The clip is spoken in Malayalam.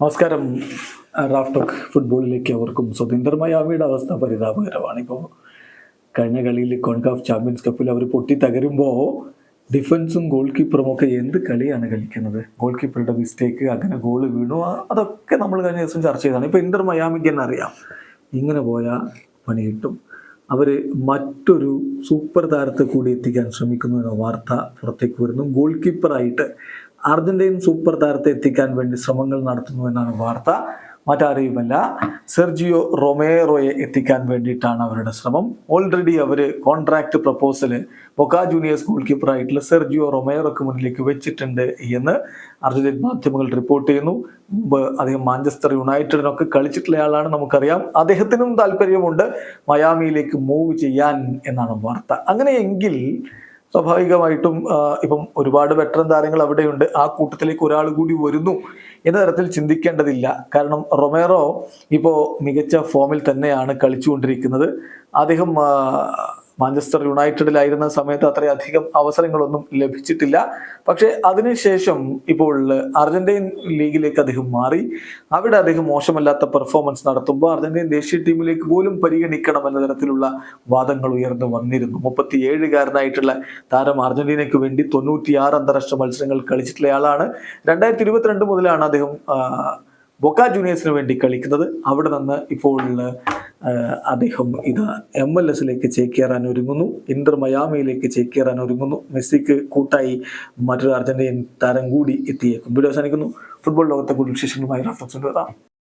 നമസ്കാരം. റാഫ്ടോക്ക് ഫുട്ബോളിലേക്ക് അവർക്കും സ്വതന്ത്ര മയാമിയുടെ അവസ്ഥ പരിതാപകരമാണ്. ഇപ്പോൾ കഴിഞ്ഞ കളിയിൽ കോൺകാഫ് ചാമ്പ്യൻസ് കപ്പിൽ അവർ പൊട്ടി തകരുമ്പോൾ ഡിഫൻസും ഗോൾ കീപ്പറും ഒക്കെ എന്ത് കളിയാണ് കളിക്കുന്നത്? ഗോൾ കീപ്പറുടെ മിസ്റ്റേക്ക് അങ്ങനെ ഗോൾ വീണു. അതൊക്കെ നമ്മൾ കഴിഞ്ഞ ദിവസം ചർച്ച ചെയ്തതാണ്. ഇപ്പോൾ ഇന്റർ മയാമിക്ക് തന്നെ അറിയാം. ഇങ്ങനെ പോയാൽ പണി കിട്ടും. അവർ മറ്റൊരു സൂപ്പർ താരത്തെ കൂടി എത്തിക്കാൻ ശ്രമിക്കുന്നു എന്ന വാർത്ത പുറത്തേക്ക് വരുന്നു. ഗോൾ കീപ്പറായിട്ട് അർജന്റീൻ സൂപ്പർ താരത്തെ എത്തിക്കാൻ വേണ്ടി ശ്രമങ്ങൾ നടത്തുന്നു എന്നാണ് വാർത്ത. മറ്റാരെയുമല്ല സെർജിയോ റൊമേറോയെ എത്തിക്കാൻ വേണ്ടിയിട്ടാണ് അവരുടെ ശ്രമം. ഓൾറെഡി അവർ contract proposal Boca Juniors goal കീപ്പറായിട്ടുള്ള Sergio റൊമേറോക്ക് മുന്നിലേക്ക് വെച്ചിട്ടുണ്ട് എന്ന് അർജന്റീൻ മാധ്യമങ്ങൾ റിപ്പോർട്ട് ചെയ്യുന്നു. മുമ്പ് അദ്ദേഹം മാഞ്ചസ്റ്റർ യുണൈറ്റഡിനൊക്കെ കളിച്ചിട്ടുള്ള ആളാണ് നമുക്കറിയാം. അദ്ദേഹത്തിനും താല്പര്യമുണ്ട് മയാമിയിലേക്ക് മൂവ് ചെയ്യാൻ എന്നാണ് വാർത്ത. അങ്ങനെയെങ്കിൽ സ്വാഭാവികമായിട്ടും ഇപ്പം ഒരുപാട് വെറ്ററൻ താരങ്ങൾ അവിടെയുണ്ട്. ആ കൂട്ടത്തിലേക്ക് ഒരാൾ കൂടി വരുന്നു എന്ന തരത്തിൽ ചിന്തിക്കേണ്ടതില്ല. കാരണം റൊമേറോ ഇപ്പോൾ മികച്ച ഫോമിൽ തന്നെയാണ് കളിച്ചുകൊണ്ടിരിക്കുന്നത്. അദ്ദേഹം മാഞ്ചസ്റ്റർ യുണൈറ്റഡിലായിരുന്ന സമയത്ത് അത്രയധികം അവസരങ്ങളൊന്നും ലഭിച്ചിട്ടില്ല. പക്ഷേ അതിനുശേഷം ഇപ്പോൾ അർജന്റീൻ ലീഗിലേക്ക് അദ്ദേഹം മാറി. അവിടെ അദ്ദേഹം മോശമല്ലാത്ത പെർഫോമൻസ് നടത്തുമ്പോൾ അർജന്റീൻ ദേശീയ ടീമിലേക്ക് പോലും പരിഗണിക്കണമെന്ന തരത്തിലുള്ള വാദങ്ങൾ ഉയർന്നു വന്നിരുന്നു. മുപ്പത്തിയേഴുകാരനായിട്ടുള്ള താരം അർജന്റീനയ്ക്ക് വേണ്ടി തൊണ്ണൂറ്റിയാറ് അന്താരാഷ്ട്ര മത്സരങ്ങൾ കളിച്ചിട്ടുള്ള ആളാണ്. രണ്ടായിരത്തി ഇരുപത്തിരണ്ട് മുതലാണ് അദ്ദേഹം ബൊക്ക ജൂനിയേഴ്സിന് വേണ്ടി കളിക്കുന്നത്. അവിടെ നിന്ന് ഇപ്പോൾ അദ്ദേഹം ഇത് എം എൽ എസിലേക്ക് ചേക്കേറാൻ ഒരുങ്ങുന്നു. ഇന്റർ മയാമിയിലേക്ക് ചേക്കേറാൻ ഒരുങ്ങുന്നു. മെസ്സിക്ക് കൂട്ടായി മറ്റൊരു അർജന്റീൻ താരം കൂടി എത്തിയേക്കും. വീഡിയോ അവസാനിക്കുന്നു. ഫുട്ബോൾ ലോകത്തെ കൂടുതൽ വിശേഷങ്ങളുമായി റഫറൻസ്